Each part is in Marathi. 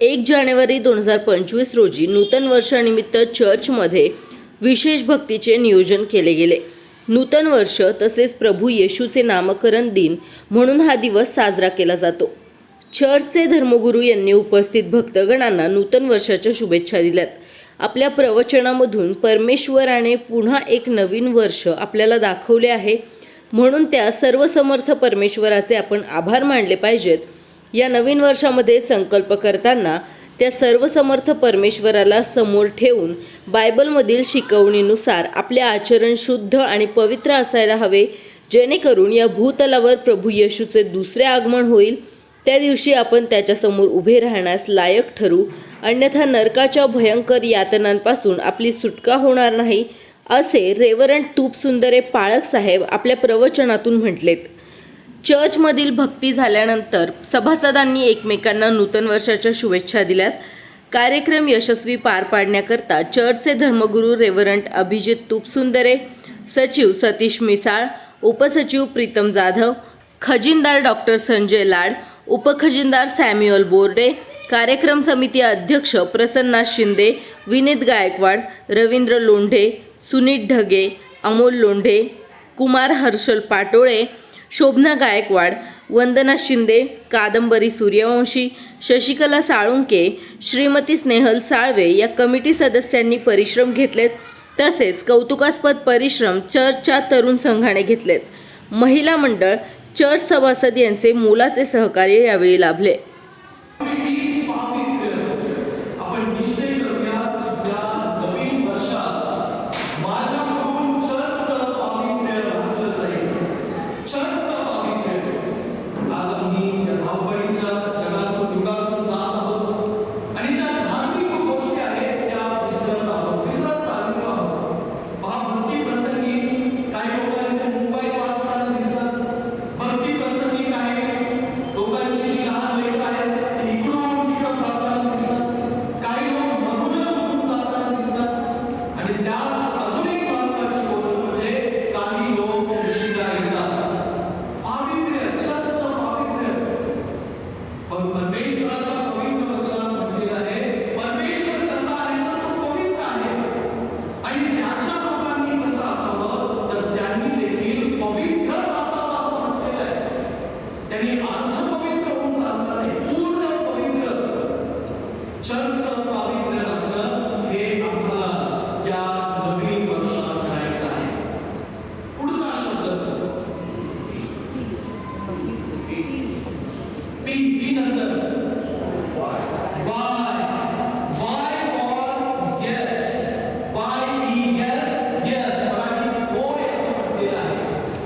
एक जानेवारी दोन हजार पंचवीस रोजी नूतन वर्षानिमित्त चर्चमध्ये विशेष भक्तीचे नियोजन केले गेले. नूतन वर्ष तसेच प्रभू येशूचे नामकरण दिन म्हणून हा दिवस साजरा केला जातो. चर्चचे धर्मगुरू यांनी उपस्थित भक्तगणांना नूतन वर्षाच्या शुभेच्छा दिल्यात. आपल्या प्रवचनामधून परमेश्वराने पुन्हा एक नवीन वर्ष आपल्याला दाखवले आहे. म्हणून त्या सर्वसमर्थ परमेश्वराचे आपण आभार मानले पाहिजेत. या नवीन वर्षामध्ये संकल्प करताना त्या सर्वसमर्थ परमेश्वराला समोर ठेवून बायबलमधील शिकवणीनुसार आपले आचरण शुद्ध आणि पवित्र असायला हवे जेणेकरून या भूतलावर प्रभू येशूचे दुसरे आगमन होईल. त्या दिवशी आपण त्याच्यासमोर उभे राहण्यास लायक ठरू. अन्यथा नरकाच्या भयंकर यातनांपासून आपली सुटका होणार नाही असे रेवरंट तूपसुंदरे पाळक साहेब आपल्या प्रवचनातून म्हटलेत. चर्चमधील भक्ती झाल्यानंतर सभासदांनी एकमेकांना नूतन वर्षाच्या शुभेच्छा दिल्यात. कार्यक्रम यशस्वी पार पाडण्याकरता चर्चचे धर्मगुरू रेव्हरंट अभिजित तुपसुंदरे सचिव सतीश मिसाळ उपसचिव प्रीतम जाधव खजिनदार डॉक्टर संजय लाड उपखजिनदार सॅम्युअल बोर्डे कार्यक्रम समिती अध्यक्ष प्रसन्ना शिंदे विनीत गायकवाड रवींद्र लोंढे सुनीत ढगे अमोल लोंढे कुमार हर्षल पाटोळे शोभना गायकवाड वंदना शिंदे कादंबरी सूर्यवंशी शशिकला साळुंके श्रीमती स्नेहल साळवे या कमिटी सदस्यांनी परिश्रम घेतलेत. तसेच कौतुकास्पद परिश्रम चर्चच्या तरुण संघाने घेतलेत. महिला मंडळ चर्च सभासद यांचे मोलाचे सहकार्य यावेळी लाभले.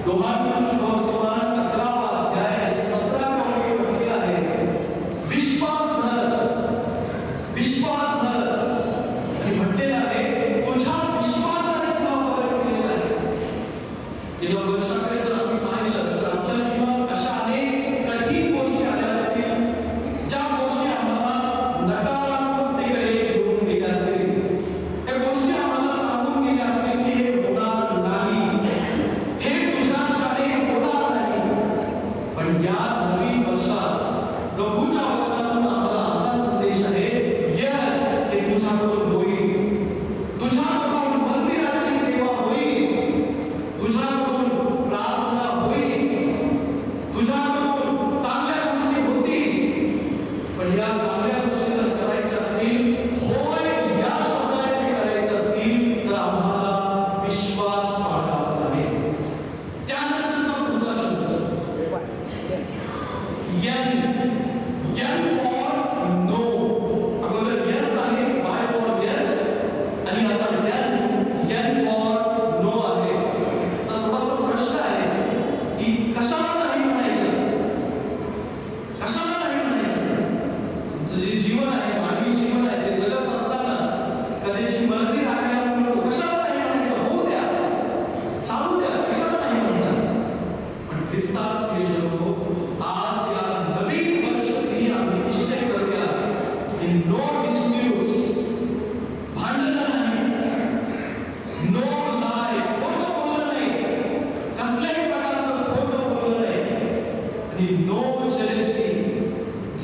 দোহার শুভ তোমার या नवीन वर्षात प्रभूच्या वर्षात